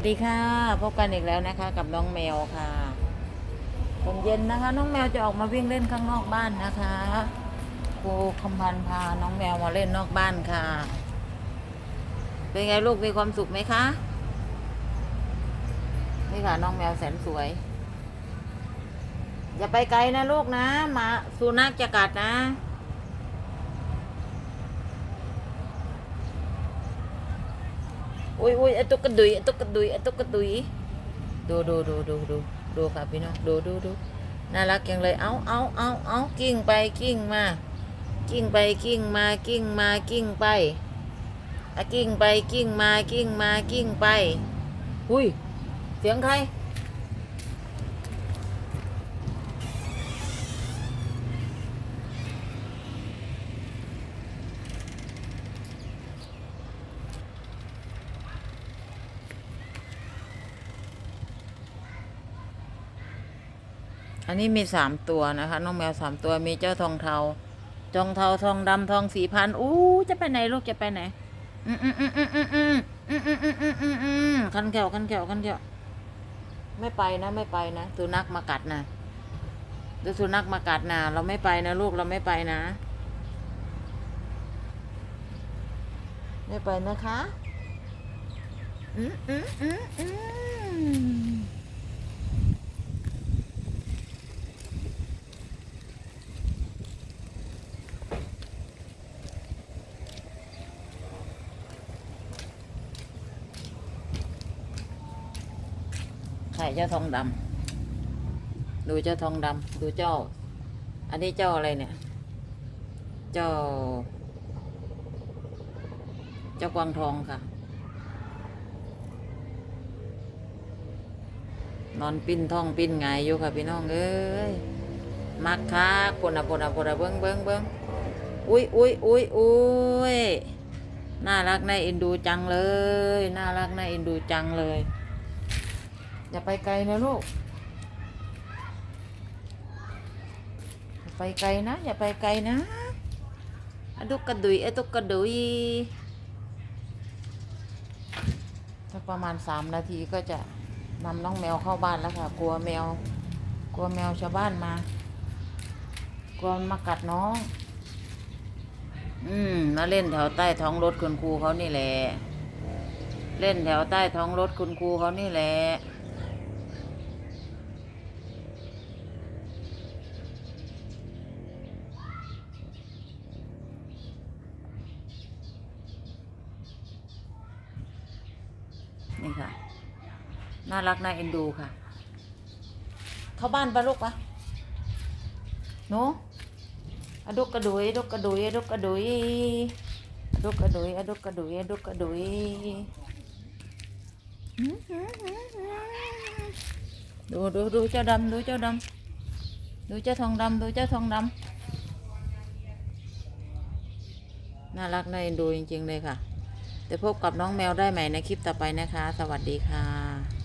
วัสดีค่ะ พบกันอีกแล้วนะคะ กับน้องแมวค่ะตอนเย็นนะคะ น้องแมวจะออกมาวิ่งเล่นข้างนอกบ้านนะคะครูคำพันพาน้องแมวมาเล่นนอกบ้านค่ะ เป็นไงลูกมีความสุขไหมคะนี่ค่ะน้องแมวแสนสวย อย่าไปไกลนะลูกนะมาสุนัขจะกัดนะ อุ้ยอุ้ยไอตุ๊กกระดุยไอตุ๊กกระดุยไอตุ๊กกระดุยดูดูดูดูดูดูค่ะพี่น้องดูดูดูน่ารักยังเลยเอาเอาเอาเอากิ้งไปกิ้งมากิ้งไปกิ้งมากิ้งมากิ้งไปอะกิ้งไปกิ้งมากิ้งมากิ้งไป อุ้ยเสียงใคร อันนี้มีสามตัวนะคะ น้องแมวสามตัวมีเจ้าทองเทาทองเทาทองดำทองสีพันอู้จะไปไหนลูกจะไปไหน อืมอืมอืมอืมอืมอืมอืมอืมอืมอืมอืมอืมคันแก้วคันแก้วคันแก้วไม่ไปนะ ไม่ไปนะสุนัขมากัดนะดี๋ยวสุนัขมากัดนะเราไม่ไปนะลูกเราไม่ไปนะ ไม่ไปนะคะ อืมอืมอืมอืม ใครเจ้าทองดำดูเจ้าทองดำดูเจ้า อันนี้เจ้าอะไรเนี่ย เจ้า เจ้ากวางทองค่ะ นอนปิ้นท้องปิ้นไงายอยู่ค่ะพี่น้องเอ้ยมักคักปนอะปนอะปนอะเบิ้งเบิ้งเบิ้งอุ้ยอุ้ยอุ้ยอุ้ยน่ารักน่าเอ็นดูจังเลย น่ารักน่าเอ็นดูจังเลย อย่าไปไกลนะลูก อย่าไปไกลนะ อย่าไปไกลนะอะดุกกระดุยอะดุกกระดุยสักประมาณสามนาทีก็จะนำน้องแมวเข้าบ้านแล้วค่ะ กลัวแมว กลัวแมวชาวบ้านมา กลัวมันมากัดน้อง อืม มาเล่นแถวใต้ท้องรถคุณครูเขานี่แหละ เล่นแถวใต้ท้องรถคุณครูเขานี่แหละ นี่ค่ะ น่ารักน่าเอ็นดูค่ะ เข้าบ้านปะลูกปะหนูอดุกกระดุยอดุกกระดุยอดุกกระดุยอดุกกระดุยอดุกกระดุยอดุกกระดุยดูดูดูเจ้าดำดูเจ้าดำดูเจ้าทองดำดูเจ้าทองดำน่ารักน่าเอ็นดูจริงๆเลยค่ะ เดี๋ยวพบกับน้องแมวได้ใหม่ในคลิปต่อไปนะคะ สวัสดีค่ะ